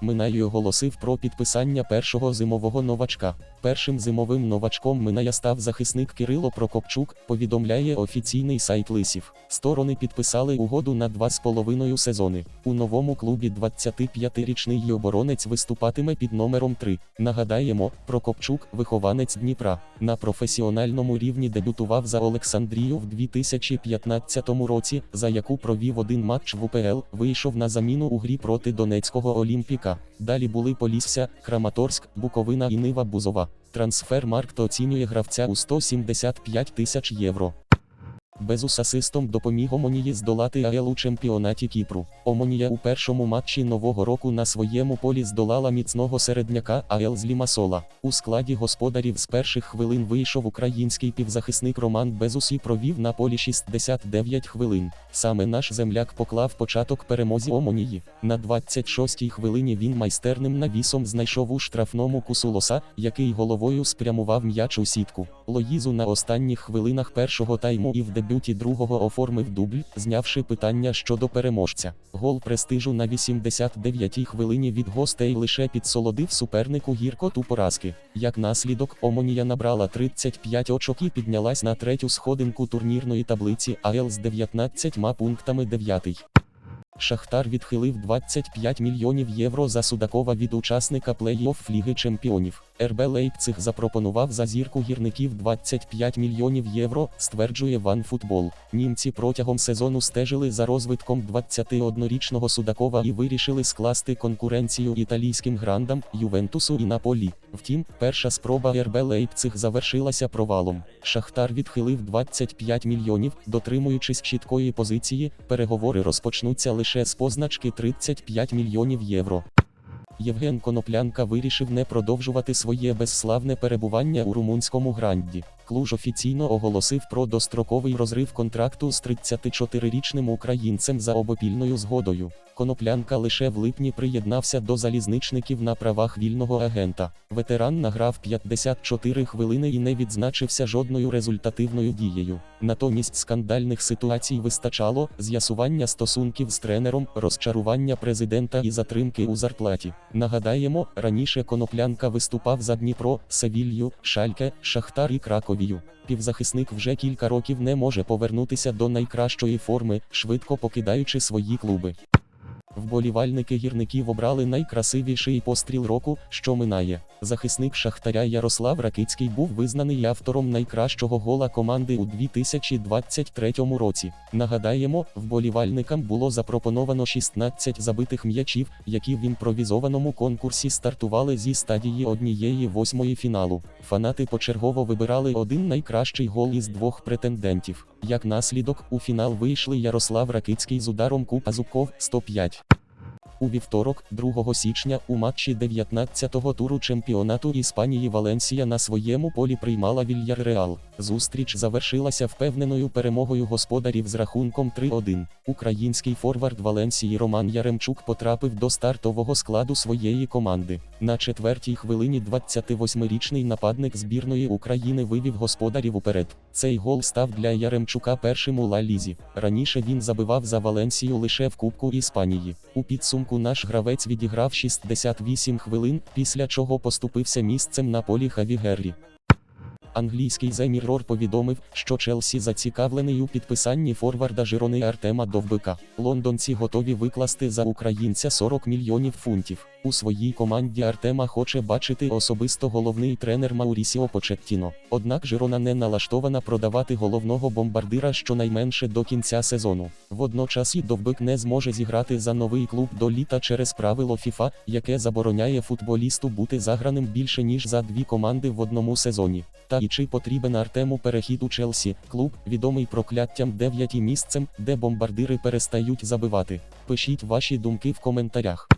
Минай оголосив про підписання першого зимового новачка. Першим зимовим новачком Миная став захисник Кирило Прокопчук, повідомляє офіційний сайт Лисів. Сторони підписали угоду на два з половиною сезони. У новому клубі 25-річний оборонець виступатиме під номером 3. Нагадаємо, Прокопчук, вихованець Дніпра, на професіональному рівні дебютував за Олександрію в 2015 році, за яку провів один матч в УПЛ, вийшов на заміну у грі проти Донецького Олімпіка. Далі були Полісся, Краматорськ, Буковина і Нива Бузова. Трансфермаркт оцінює гравця у 175 тисяч євро. Безус асистом допоміг Омонії здолати АЕЛ у чемпіонаті Кіпру. Омонія у першому матчі нового року на своєму полі здолала міцного середняка АЕЛ з Лімасола. У складі господарів з перших хвилин вийшов український півзахисник Роман Безус і провів на полі 69 хвилин. Саме наш земляк поклав початок перемозі Омонії. На 26-й хвилині він майстерним навісом знайшов у штрафному кусулоса, який головою спрямував м'яч у сітку. Лоїзу на останніх хвилинах першого тайму і в дебюті другого оформив дубль, знявши питання щодо переможця. Гол престижу на 89-й хвилині від гостей лише підсолодив супернику гіркоту поразки. Як наслідок, Омонія набрала 35 очок і піднялась на третю сходинку турнірної таблиці АЕЛ з 19 пунктами 9. Шахтар відхилив 25 мільйонів євро за Судакова від учасника плей-офф Ліги Чемпіонів. РБ Лейпциг запропонував за зірку гірників 25 мільйонів євро, стверджує OneFootball. Німці протягом сезону стежили за розвитком 21-річного Судакова і вирішили скласти конкуренцію італійським грандам, Ювентусу і Наполі. Втім, перша спроба РБ Лейпциг завершилася провалом. Шахтар відхилив 25 мільйонів, дотримуючись чіткої позиції, переговори розпочнуться лише з позначки 35 мільйонів євро. Євген Коноплянка вирішив не продовжувати своє безславне перебування у румунському гранді. Клуж офіційно оголосив про достроковий розрив контракту з 34-річним українцем за обопільною згодою. Коноплянка лише в липні приєднався до залізничників на правах вільного агента. Ветеран награв 54 хвилини і не відзначився жодною результативною дією. Натомість скандальних ситуацій вистачало з'ясування стосунків з тренером, розчарування президента і затримки у зарплаті. Нагадаємо, раніше Коноплянка виступав за Дніпро, Севілью, Шальке, Шахтар і Краковію. Півзахисник вже кілька років не може повернутися до найкращої форми, швидко покидаючи свої клуби. Вболівальники гірників обрали найкрасивіший постріл року, що минає. Захисник Шахтаря Ярослав Ракицький був визнаний автором найкращого гола команди у 2023 році. Нагадаємо, вболівальникам було запропоновано 16 забитих м'ячів, які в імпровізованому конкурсі стартували зі стадії однієї восьмої фіналу. Фанати почергово вибирали один найкращий гол із двох претендентів. Як наслідок, у фінал вийшли Ярослав Ракицький з ударом Купа Зубков 105. У вівторок, 2 січня, у матчі 19-го туру чемпіонату Іспанії Валенсія на своєму полі приймала Вільярреал. Зустріч завершилася впевненою перемогою господарів з рахунком 3-1. Український форвард Валенсії Роман Яремчук потрапив до стартового складу своєї команди. На четвертій хвилині 28-річний нападник збірної України вивів господарів уперед. Цей гол став для Яремчука першим у Ла Лізі. Раніше він забивав за Валенсію лише в Кубку Іспанії. У підсумку наш гравець відіграв 68 хвилин, після чого поступився місцем на полі Хаві Геррі. Англійський The Mirror повідомив, що Челсі зацікавлений у підписанні форварда Жирони Артема Довбика. Лондонці готові викласти за українця 40 мільйонів фунтів. У своїй команді Артема хоче бачити особисто головний тренер Маурісіо Почеттіно. Однак Жирона не налаштована продавати головного бомбардира щонайменше до кінця сезону. Водночас і Довбик не зможе зіграти за новий клуб до літа через правило FIFA, яке забороняє футболісту бути заграним більше ніж за дві команди в одному сезоні. Та і чи потрібен Артему перехід у Челсі, клуб, відомий прокляттям 9 місцем, де бомбардири перестають забивати. Пишіть ваші думки в коментарях.